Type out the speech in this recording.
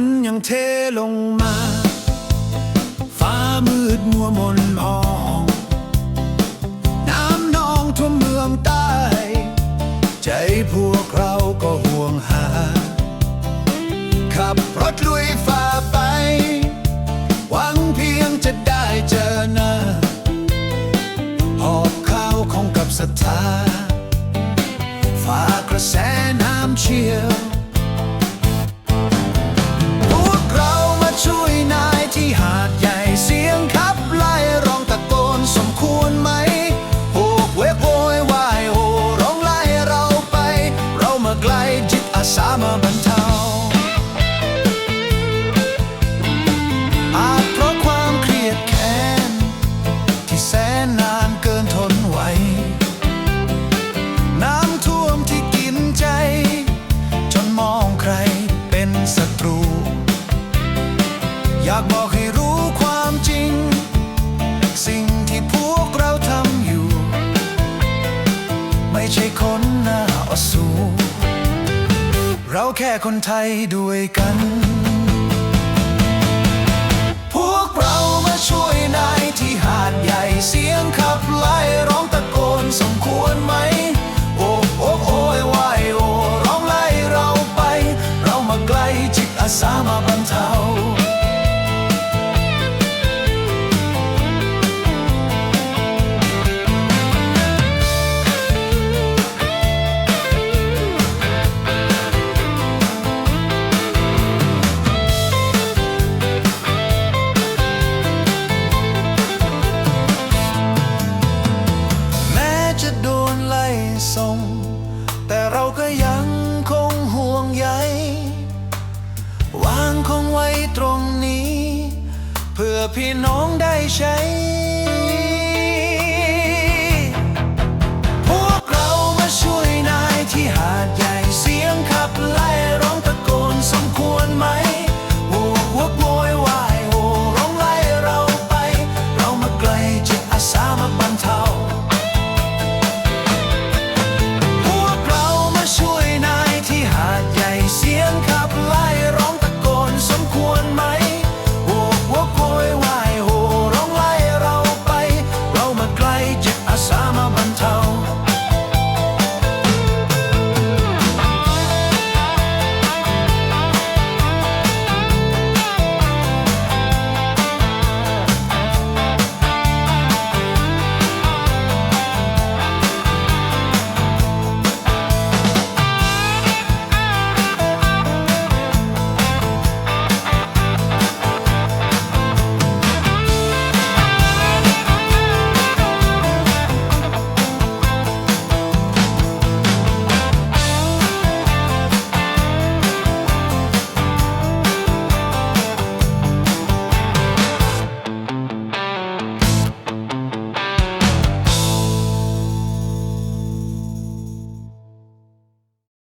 นยังเทลงมา ฟ้ามืดมัวมนมอง น้ำนองทั่วเมืองใต้ ใจพวกเราก็ห่วงหา ขับรถลุยฝ่าไป หวังเพียงจะได้เจอหน้า อยากบอกให้รู้ความจริง สิ่งที่พวกเราทำอยู่ ไม่ใช่คนหน้าอสูรเราแค่คนไทยด้วยกัน พวกเรามาช่วยนายที่หาดใหญ่เสียงขับไล่ร้องตะโกนสมควรไหม โอ้โอ้โอ้ยวายโอ้ร้องไล่เราไป เรามาไกลจิตอาสามาบรรเทา เพื่อพี่น้องได้ใช้